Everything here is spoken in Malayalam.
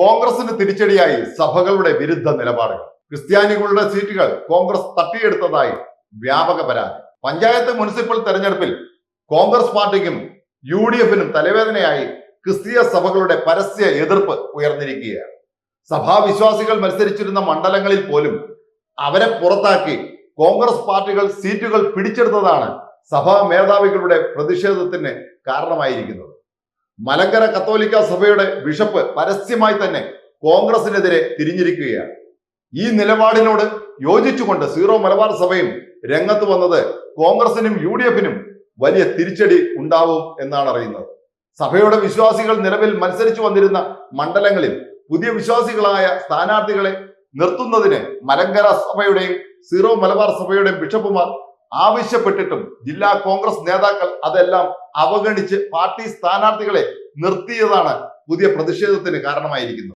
കോൺഗ്രസിന് തിരിച്ചടിയായി സഭകളുടെ വിരുദ്ധ നിലപാടുകൾ. ക്രിസ്ത്യാനികളുടെ സീറ്റുകൾ കോൺഗ്രസ് തട്ടിയെടുത്തതായി വ്യാപക പരാതി. പഞ്ചായത്ത് മുനിസിപ്പൽ തെരഞ്ഞെടുപ്പിൽ കോൺഗ്രസ് പാർട്ടിക്കും യു ഡി എഫിനും തലവേദനയായി ക്രിസ്തീയ സഭകളുടെ പരസ്യ എതിർപ്പ് ഉയർന്നിരിക്കുകയാണ്. സഭാവിശ്വാസികൾ മത്സരിച്ചിരുന്ന മണ്ഡലങ്ങളിൽ പോലും അവരെ പുറത്താക്കി കോൺഗ്രസ് പാർട്ടികൾ സീറ്റുകൾ പിടിച്ചെടുത്തതാണ് സഭാ മേധാവികളുടെ പ്രതിഷേധത്തിന് കാരണമായിരിക്കുന്നത്. മലങ്കര കത്തോലിക്ക സഭയുടെ ബിഷപ്പ് പരസ്യമായി തന്നെ കോൺഗ്രസിനെതിരെ തിരിഞ്ഞിരിക്കുകയാണ്. ഈ നിലപാടിനോട് യോജിച്ചുകൊണ്ട് സീറോ മലബാർ സഭയും രംഗത്ത് വന്നത് കോൺഗ്രസിനും യു ഡി എഫിനും വലിയ തിരിച്ചടി ഉണ്ടാവും എന്നാണ് അറിയുന്നത്. സഭയുടെ വിശ്വാസികൾ നിലവിൽ മത്സരിച്ചു വന്നിരുന്ന മണ്ഡലങ്ങളിൽ പുതിയ വിശ്വാസികളായ സ്ഥാനാർത്ഥികളെ നിർത്തുന്നതിന് മലങ്കര സഭയുടെയും സീറോ മലബാർ സഭയുടെയും ബിഷപ്പുമാർ ആവശ്യപ്പെട്ടിട്ടും ജില്ലാ കോൺഗ്രസ് നേതാക്കൾ അതെല്ലാം അവഗണിച്ച് പാർട്ടി സ്ഥാനാർത്ഥികളെ നിർത്തിയതാണ് പുതിയ പ്രതിഷേധത്തിന് കാരണമായിരിക്കുന്നത്.